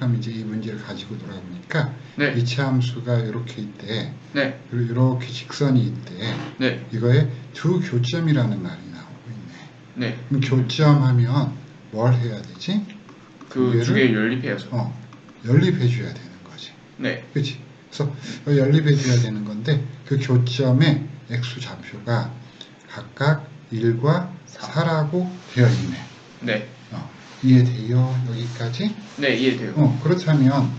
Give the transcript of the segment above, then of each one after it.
그럼 이제 이 문제를 가지고 돌아보니까 네. 이차 함수가 이렇게 있대. 네. 그리고 이렇게 직선이 있대. 네. 이거에 두 교점이라는 말이 나오고 있네. 네. 그럼 교점 하면 뭘 해야 되지? 그 두 개 연립해야죠. 어, 연립해줘야 되는 거지. 네. 그치? 그래서 연립해줘야 되는 건데 그 교점의 x 좌표가 각각 1과 사. 4라고 되어 있네. 네. 어, 이해돼요? 여기까지? 네, 이해돼요. 어, 그렇다면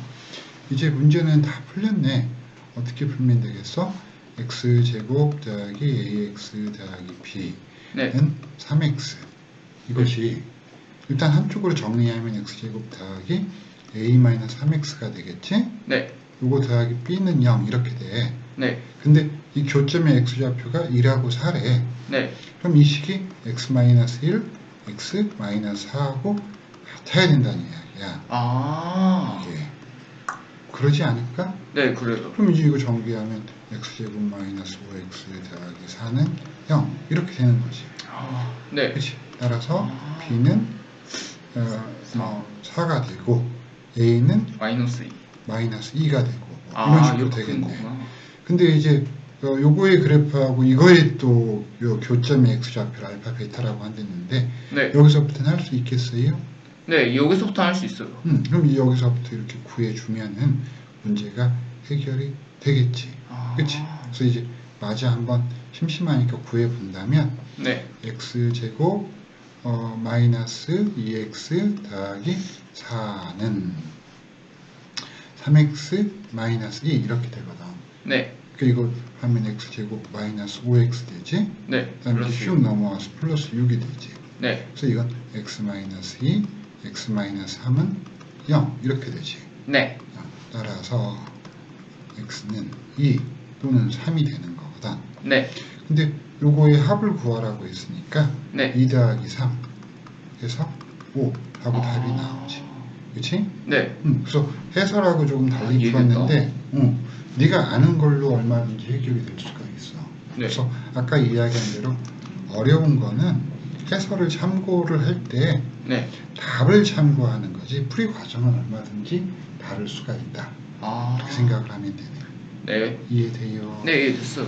이제 문제는 다 풀렸네. 어떻게 풀면 되겠어? x제곱 더하기 ax 더하기 b는 네. 3x. 이것이 일단 한쪽으로 정리하면 x제곱 더하기 a-3x가 되겠지? 네. 요거 더하기 b는 0 이렇게 돼. 네. 근데 이 교점의 x좌표가 1하고 4래. 네. 그럼 이 식이 x-1, x-4하고 같아야 된다는 이야기야. 아. 이게. 그러지 않을까? 네, 그래요. 그럼 이제 이거 정비하면 x제곱 마이너스 5x 더하기 4는 0 이렇게 되는 거지. 아. 네. 그렇지. 따라서 아. b는 어, 뭐 4가 되고 a는 마이너스 2. 마이너스 2가 되고 뭐 아, 이런 식으로 되겠네. 근데 이제 어, 요거의 그래프하고 이거의 또요 교점의 x좌표를 알파 베타라고 한댔는데 네. 여기서부터는 할 수 있겠어요? 네, 여기서부터 할 수 있어요. 음, 그럼 이 여기서부터 이렇게 구해주면은 문제가 해결이 되겠지. 아. 그치? 그래서 이제 마저 한번 심심하니까 구해본다면 네. x제곱 어, 마이너스 2x 더하기 4는 3x 마이너스 2 이렇게 되거든. 네. 그러니까 이거 하면 x제곱 마이너스 5x 되지? 네. 그 다음에. 슉 넘어와서 플러스 6이 되지. 네. 그래서 이건 x 마이너스 2, x 마이너스 3은 0 이렇게 되지. 네. 어, 따라서 x는 2 또는 3이 되는 거거든. 네. 근데 요거의 합을 구하라고 했으니까 네. 2 더하기 3 해서 5 하고 아. 답이 나오지. 그치? 네. 응, 그래서 해설하고 조금 아, 달리 이해된다. 풀었는데 응, 네가 아는 걸로 얼마든지 해결이 될 수가 있어. 네. 그래서 아까 이야기한 대로 어려운 거는 해설을 참고를 할때 네. 답을 참고하는 거지 풀이 과정은 얼마든지 다를 수가 있다. 아. 그렇게 생각을 하면 되네. 네. 이해돼요? 네, 이해됐어요.